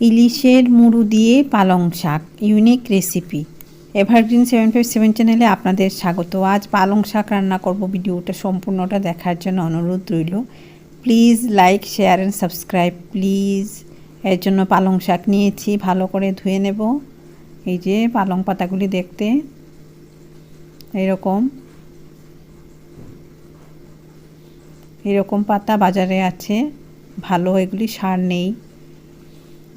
ইলিশের মুড়ু দিয়ে পালং শাক unique recipe evergreen seven five seven চ্যানেলে আপনাদের স্বাগত। আজ পালং শাক রান্না করব। ভিডিওটা সম্পূর্ণটা দেখার জন্য অনুরোধ রইল। Please like share and subscribe please এর জন্য পালং শাক নিয়েছি। ভালো করে ধুয়ে নেব। এই যে পালং পাতাগুলি দেখতে এরকম। এরকম পাতা বাজারে আছে। ভালো এগুলি সার নেই।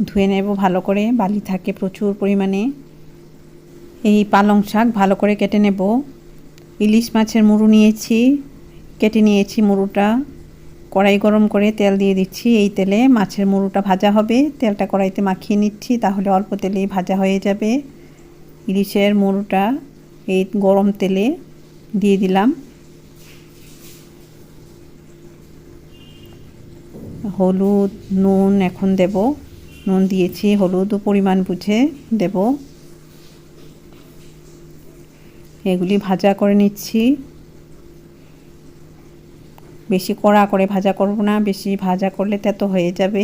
ধুয়ে নেব ভালো করে। বালি থাকে প্রচুর পরিমাণে। এই পালং শাক ভালো করে কেটে নেব। ইলিশ মাছের মুড়ু নিয়েছি, কেটে নিয়েছি মুড়ুটা। কড়াই গরম করে তেল দিয়ে দিচ্ছি। এই তেলে মাছের মুড়ুটা ভাজা হবে। তেলটা কড়াইতে মাখিয়ে নিচ্ছি, তাহলে অল্প তেলেই ভাজা হয়ে যাবে। ইলিশের মুড়ুটা এই গরম তেলে দিয়ে দিলাম। হলুদ, নুন এখন দেব। নুন দিয়েছি হলুদ পরিমাণ বুঝে দেব। এগুলি ভাজা করে নিচ্ছি। বেশি কড়া করে ভাজা করব না, বেশি ভাজা করলে তেতো হয়ে যাবে।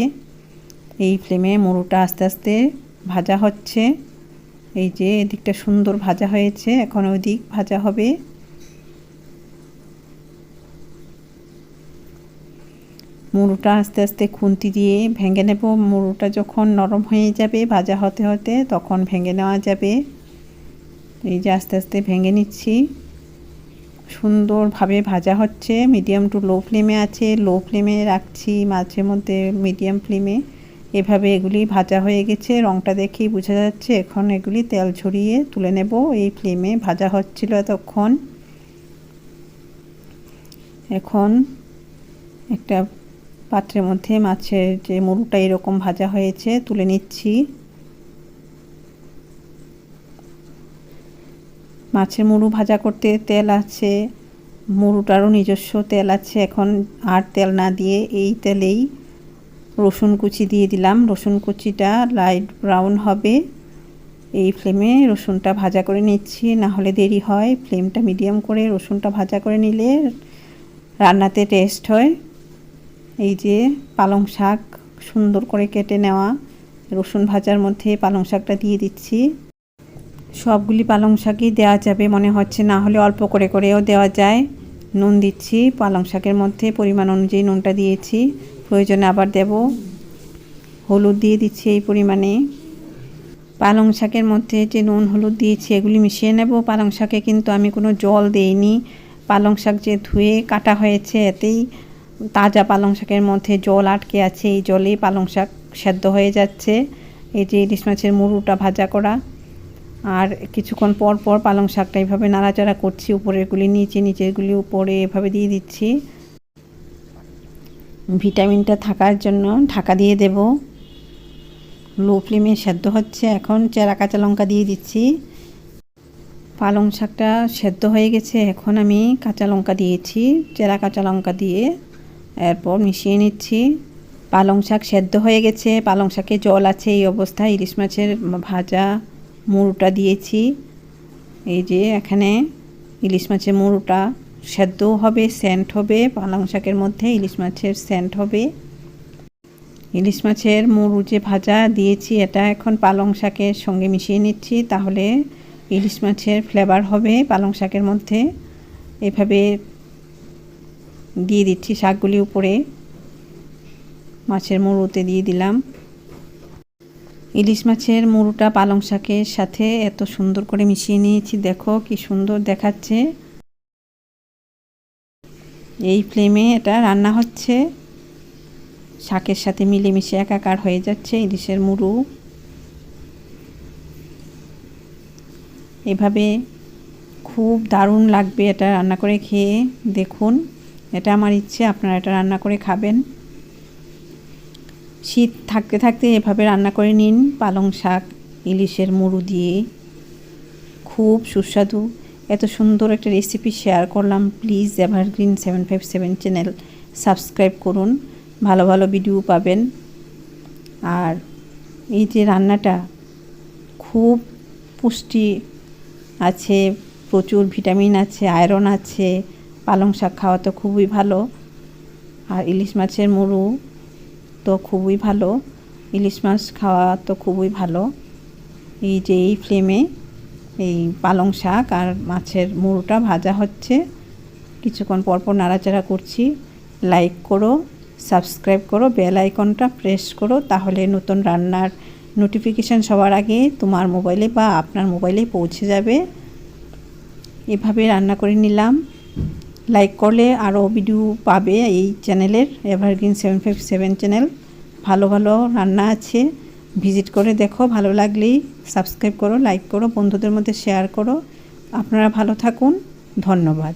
এই ফ্লেমে মুড়ুটা আস্তে আস্তে ভাজা হচ্ছে। এই যে এদিকটা সুন্দর ভাজা হয়েছে, এখন ওই দিক ভাজা হবে। মুড়োটা আস্তে আস্তে খুন্তি দিয়ে ভেঙে নেব। মুড়োটা যখন নরম হয়ে যাবে, ভাজা হতে হতে তখন ভেঙে নেওয়া যাবে। এই যে আস্তে আস্তে ভেঙে নিচ্ছি। সুন্দরভাবে ভাজা হচ্ছে। মিডিয়াম টু লো ফ্লেমে আছে। লো ফ্লেমে রাখছি মাঝে মধ্যে মিডিয়াম ফ্লেমে। এভাবে এগুলি ভাজা হয়ে গেছে। রংটা দেখেই বোঝা যাচ্ছে। এখন এগুলি তেল ছড়িয়ে তুলে নেব। এই ফ্লেমে ভাজা হচ্ছিল এতক্ষণ। এখন একটা পাত্রের মধ্যে মাছের যে মুড়ুটা এরকম ভাজা হয়েছে, তুলে নিচ্ছি। মাছের মুড়ু ভাজা করতে তেল আছে মুড়ুটারও নিজস্ব তেল আছে। এখন আর তেল না দিয়ে এই তেলেই রসুন কুচি দিয়ে দিলাম। রসুন কুচিটা লাইট ব্রাউন হবে। এই ফ্লেমে রসুনটা ভাজা করে নিচ্ছি। না হলে দেরি হয়। ফ্লেমটা মিডিয়াম করে রসুনটা ভাজা করে নিলে রান্নাতে টেস্ট হয়। এই যে পালং শাক সুন্দর করে কেটে নেওয়া, রসুন ভাজার মধ্যে পালং শাকটা দিয়ে দিচ্ছি। সবগুলি পালং শাকই দেওয়া যাবে মনে হচ্ছে, না হলে অল্প করে করেও দেওয়া যায়। নুন দিচ্ছি, পালং শাকের মধ্যে পরিমাণ অনুযায়ী নুনটা দিয়েছি। প্রয়োজনে আবার দেব। হলুদ দিয়ে দিচ্ছি এই পরিমাণে। পালং শাকের মধ্যে যে নুন হলুদ দিয়েছি, এগুলি মিশিয়ে নেব। পালং শাকে কিন্তু আমি কোনো জল দেইনি। পালং শাক যে ধুয়ে কাটা হয়েছে, এতেই তাজা পালং শাকের মধ্যে জল আটকে আছে, এই জলেই পালং শাক সেদ্ধ হয়ে যাচ্ছে। এই যে ইলিশ মাছের মুড়ুটা ভাজা করা। আর কিছুক্ষণ পর পর পালং শাকটা এইভাবে নাড়াচাড়া করছি, উপরেরগুলি নিচে, নিচেরগুলি উপরে এভাবে দিয়ে দিচ্ছি। ভিটামিনটা থাকার জন্য ঢাকা দিয়ে দেব। লো ফ্লেমে সেদ্ধ হচ্ছে। এখন চেরা কাঁচা লঙ্কা দিয়ে দিচ্ছি। পালং শাকটা সেদ্ধ হয়ে গেছে। এখন আমি কাঁচা লঙ্কা দিয়েছি। চেরা কাঁচা লঙ্কা দিয়ে এরপর মিশিয়ে নিচ্ছি। পালং শাক সেদ্ধ হয়ে গেছে। পালং শাকে জল আছে এই অবস্থায়। ইলিশ মাছের ভাজা মুড়ুটা দিয়েছি। এই যে এখানে ইলিশ মাছের মুড়ুটা সেদ্ধও হবে, সেন্ট হবে। পালং শাকের মধ্যে ইলিশ মাছের সেন্ট হবে। ইলিশ মাছের মুড়ু যে ভাজা দিয়েছি, এটা এখন পালং শাকের সঙ্গে মিশিয়ে নিচ্ছি। তাহলে ইলিশ মাছের ফ্লেভার হবে পালং শাকের মধ্যে। এভাবে দিয়ে দিচ্ছি শাকগুলি উপরে। মাছের মুড়োতে দিয়ে দিলাম। ইলিশ মাছের মুড়োটা পালং শাকের সাথে এত সুন্দর করে মিশিয়ে নিয়েছি। দেখো কি সুন্দর দেখাচ্ছে। এই ফ্লেমে এটা রান্না হচ্ছে। শাকের সাথে মিলেমিশে একাকার হয়ে যাচ্ছে ইলিশের মুড়ু। এভাবে খুব দারুণ লাগবে এটা রান্না করে খেয়ে। দেখুন। এটা আমার ইচ্ছে, আপনারা এটা রান্না করে খাবেন। শীত থাকতে থাকতে এভাবে রান্না করে নিন, পালং শাক, ইলিশের মুড়ু দিয়ে। খুব সুস্বাদু। এত সুন্দর একটা রেসিপি শেয়ার করলাম। Please evergreen seven five seven channel subscribe করুন। ভালো ভালো ভিডিও পাবেন। আর এই যে রান্নাটা, খুব পুষ্টি আছে, প্রচুর ভিটামিন আছে আয়রন আছে পালং শাক খাওয়া তো খুবই ভালো। আর ইলিশ মাছের মুড়ু তো খুবই ভালো। ইলিশ মাছ খাওয়া তো খুবই ভালো। এই যে এই ফ্লেমে এই পালং শাক আর মাছের মুড়োটা ভাজা হচ্ছে। কিছুক্ষণ পরপর নাড়াচাড়া করছি। লাইক করো সাবস্ক্রাইব করো বেল আইকনটা প্রেস করো, তাহলে নতুন রান্নার নোটিফিকেশান সবার আগে তোমার মোবাইলে বা আপনার মোবাইলে পৌঁছে যাবে। এভাবে রান্না করে নিলাম। লাইক করলে আরও ভিডিও পাবে এই চ্যানেলের evergreen seven five seven channel ভালো ভালো রান্না আছে ভিজিট করে দেখো, ভালো লাগলেই সাবস্ক্রাইব করো লাইক করো, বন্ধুদের মধ্যে শেয়ার করো। আপনারা ভালো থাকুন, ধন্যবাদ।